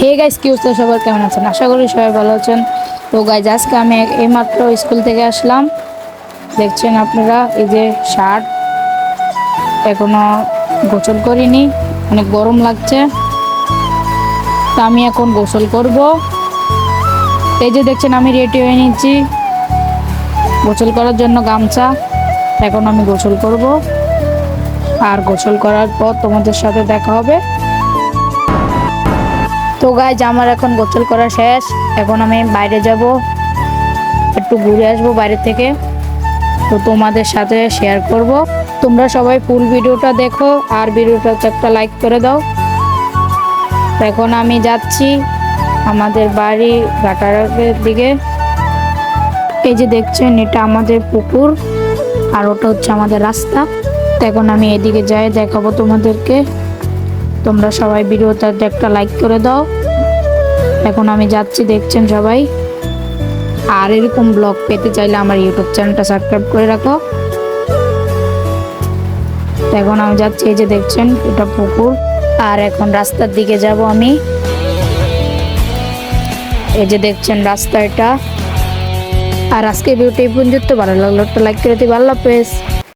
Hey guys কি অবস্থা সবার? কেমন আছেন? আশা করি সবাই ভালো আছেন। তো গাইজ আজকে আমি এইমাত্র স্কুল থেকে আসলাম। দেখছেন আপনারা, এই যে শার্ট এখনও গোসল করিনি। অনেক গরম লাগছে। তা আমি এখন গোসল করব। এই যে দেখছেন, আমি রেডি হয়ে নিচ্ছি গোসল করার জন্য গামছা। এখন আমি গোসল করব। আর গোসল করার পর তোমাদের সাথে দেখা হবে। তো গাইজ আমার এখন গোসল করা শেষ। এখন আমি বাইরে যাব। একটু ঘুরে আসব বাইরে থেকে। তো তোমাদের সাথে শেয়ার করব। তোমরা সবাই ফুল ভিডিওটা দেখো আর ভিডিওটাতে একটা লাইক করে দাও। এখন আমি যাচ্ছি আমাদের বাড়ি ঘাটারের দিকে। এই যে দেখছেন, এটা আমাদের পুকুর আর ওটা হচ্ছে আমাদের রাস্তা। তো এখন আমি এদিকে যাই, দেখাবো তোমাদেরকে। তোমরা সবাই ভিডিওটাতে একটা লাইক করে দাও। এখন আমি যাচ্ছি, দেখছেন সবাই? আর এরকম ব্লগ পেতে চাইলে আমার ইউটিউব চ্যানেলটা সাবস্ক্রাইব করে রাখো। এখন আমি যাচ্ছি, এই যে দেখছেন, এটা পুকুর। আর এখন রাস্তার দিকে যাব আমি। এই যে দেখছেন রাস্তা এটা। আর আজকে ভিডিওটা পর্যন্ত। ভালো লাগল একটা লাইক করে দিই ভালো পেস